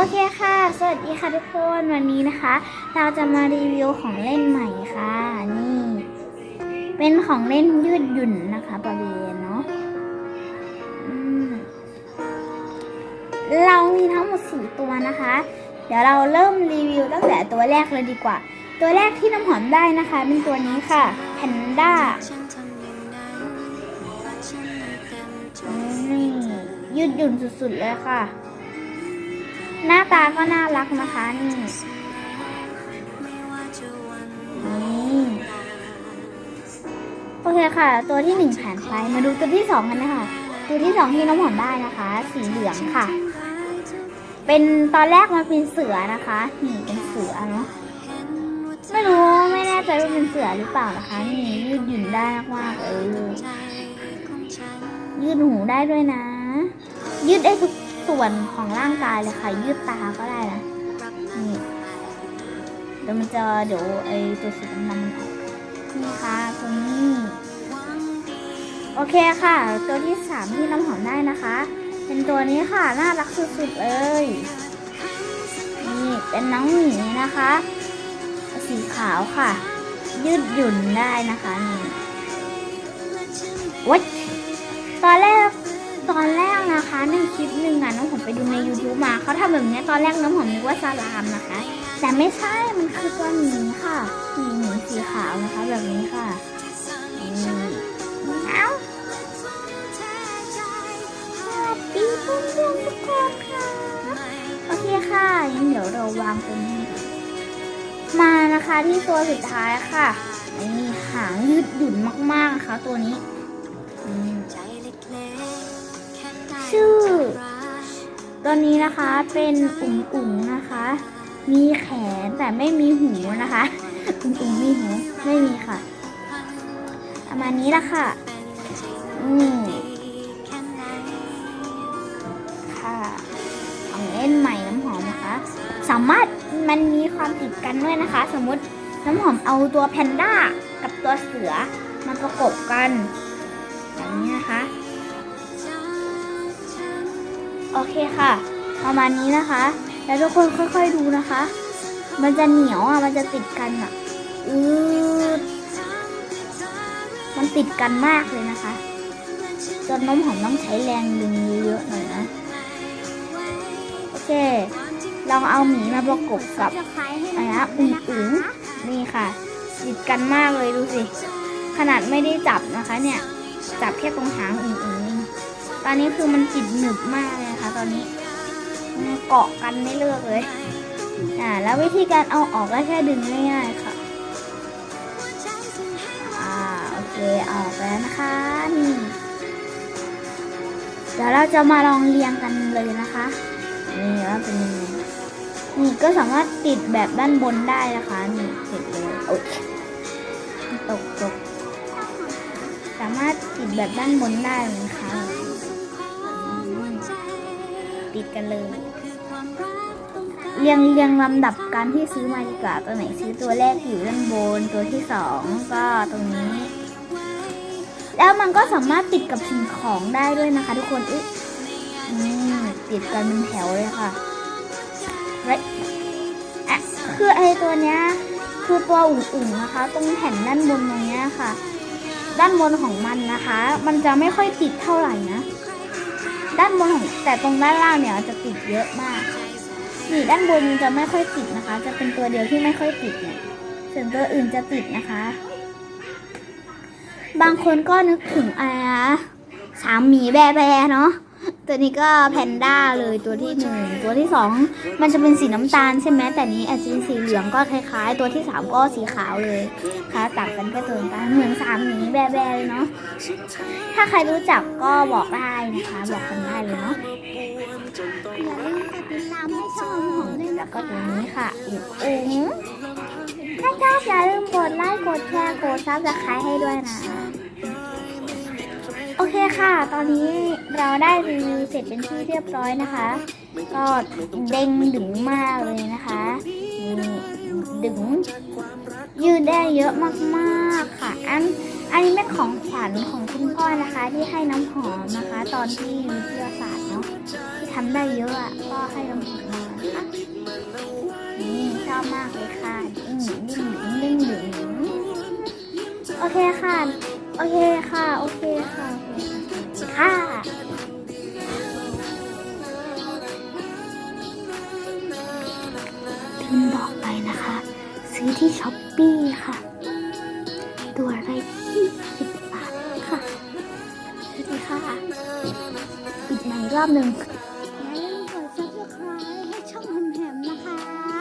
โอเคค่ะ สวัสดีค่ะทุกคน วันนี้นะคะ เราจะมารีวิวของเล่นใหม่ค่ะ นี่ เป็นของเล่นยืดหยุ่นนะคะบาเบนเนาะเรามีทั้งหมดสี่ตัวนะคะ เดี๋ยวเราเริ่มรีวิวตั้งแต่ตัวแรกเลยดีกว่า ตัวแรกที่น้ำหอมได้นะคะ เป็นตัวนี้ค่ะแพนด้านี่ยืดหยุ่นสุดๆเลยค่ะ หน้าตาก็น่ารักนะคะนี่นี่โอเคค่ะ ตัวที่หนึ่งผ่านไปมาดูตัวที่สองกันนะคะตัวที่สองที่น้องหอมได้นะคะ สีเหลืองค่ะ เป็นตอนแรกมันเป็นเสือนะคะ นี่เป็นเสือเนาะไม่รู้ไม่แน่ใจว่าเป็นเสือหรือเปล่านะคะนี่ยืดหยุ่นได้มากๆเลยยืดหูได้ด้วยนะ ยืดได้ทุก ส่วนของร่างกายเลยค่ะ ยืดตาก็ได้นะนี่เดี๋ยวมันจะเดี๋ยวไอตัวสีดำมันออกนี่ค่ะตัวนี้โอเคค่ะ ตัวที่สามที่น้ำหอมได้นะคะ เป็นตัวนี้ค่ะน่ารักสุดๆเลยนี่เป็นน้องหมีนะคะ สีขาวค่ะ ยืดหยุ่นได้นะคะนี่วัดตอนแรก ตอนแรกนะคะในคลิปหนึ่งอะน้องผมไปดูใน YouTube มาเขาทำแบบนี้ตอนแรกน้องผมนึกว่าสลามนะคะ แต่ไม่ใช่มันคือตัวหมีค่ะหมีหมีสีขาวนะคะแบบนี้ค่ะนี่เอ้าสวัสดีเพื่อนๆทุกคนค่ะโอเคค่ะงั้นเดี๋ยวเราวางตรงนี้มานะคะที่ตัวสุดท้ายค่ะนี่หางยืดหยุ่นมากๆนะคะตัวนี้ ตัวนี้นะคะเป็นอุ๋งอุ๋งนะคะ มีแขนแต่ไม่มีหูนะคะอุ๋งอุ๋งมีหูไม่มีค่ะประมาณนี้ละค่ะ อืมค่ะของเล่นใหม่น้ำหอมนะคะ สามารถมันมีความติดกันด้วยนะคะ สมมติน้ำหอมเอาตัวแพนด้ากับตัวเสือมาประกบกันแบบนี้นะคะ โอเคค่ะ ประมาณนี้นะคะ แล้วทุกคนค่อยๆดูนะคะ มันจะเหนียวอะ มันจะติดกันอะอืดมันติดกันมากเลยนะคะจนน้มหอมต้องใช้แรงดึงเยอะๆหน่อยนะ โอเค ลองเอาหมีมาประกบกับอะไรนะอุ๋งอุ๋งนี่ค่ะ ติดกันมากเลยดูสิ ขนาดไม่ได้จับนะคะเนี่ย จับแค่ตรงหางอุ๋งอุ๋ง ตอนนี้คือมันติดหนึบมากเลยนะคะตอนนี้มันเกาะกันไม่เลิกเลยอ่าแล้ววิธีการเอาออกก็แค่ดึงง่ายๆค่ะอ่าโอเคออกแล้วนะคะนี่เดี๋ยวเราจะมาลองเรียงกันเลยนะคะนี่ว่าเป็นยังไงนี่ก็สามารถติดแบบด้านบนได้นะคะนี่ติดเลยโอ๊ยตกตกสามารถติดแบบด้านบนได้เลยนะคะ ติดกันเลย เรียงเรียงลำดับการที่ซื้อมาดีกว่าตัวไหนซื้อตัวแรกอยู่ด้านบนตัวที่สองก็ตรงนี้ แล้วมันก็สามารถติดกับสิ่งของได้ด้วยนะคะ ทุกคนอุ๊ยติดกันเป็นแถวเลยค่ะเฮ้ยอะคือไอ้ตัวเนี้ยคือตัวอุ่งๆนะคะ ตรงแผ่นด้านบนตรงเนี้ยค่ะ ด้านบนของมันนะคะ มันจะไม่ค่อยติดเท่าไหร่นะ ด้านบนของแต่ตรงด้านล่างเนี่ยจะติดเยอะมากนี่ด้านบนจะไม่ค่อยติดนะคะ จะเป็นตัวเดียวที่ไม่ค่อยติดเนี่ยส่วนตัวอื่นจะติดนะคะ บางคนก็นึกถึงอะไรนะสามหมีแบแบเนาะ ตัวนี้ก็แพนด้าเลยตัวที่หนึ่งตัวที่สองมันจะเป็นสีน้ำตาลใช่ไหมแต่นี้อาจจะเป็นสีเหลืองก็คล้ายๆ ตัวที่สามก็สีขาวเลยค่ะต่างกันแค่ตัวกันเหมือนสามหมีแบแบเลยเนาะถ้าใครรู้จักก็บอกได้นะคะบอกกันได้เลยเนาะอย่าลืมกดติดตามให้ช่องของด้วยแล้วก็ตัวนี้ค่ะอุ๋งอุ๋งถ้าชอบอย่าลืมกดไลค์กดแชร์กดซับสไครต์ให้ด้วยนะ เคค่ะ ตอนนี้เราได้รีวิวเสร็จเป็นที่เรียบร้อยนะคะ ก็เด้งดึงมากเลยนะคะดึงยืดได้เยอะมากๆค่ะ อันอันนี้เป็นของขวัญของคุณพ่อนะคะ ที่ให้น้ำหอมนะคะ ตอนที่วิทยาศาสตร์เนาะที่ทำได้เยอะอะก็ให้น้ำหอมมาอบมากเลยค่ะดิ้งดิ้งดิ้งดิ้งดิ้งโอเคค่ะ โอเคค่ะ โอเคค่ะ ค่ะ ลืมบอกไปนะคะ ซื้อที่ช้อปปี้ค่ะ ตัวอะไรที่สิบบาทค่ะสวัสดีค่ะปิดใหม่รอบหนึ่ง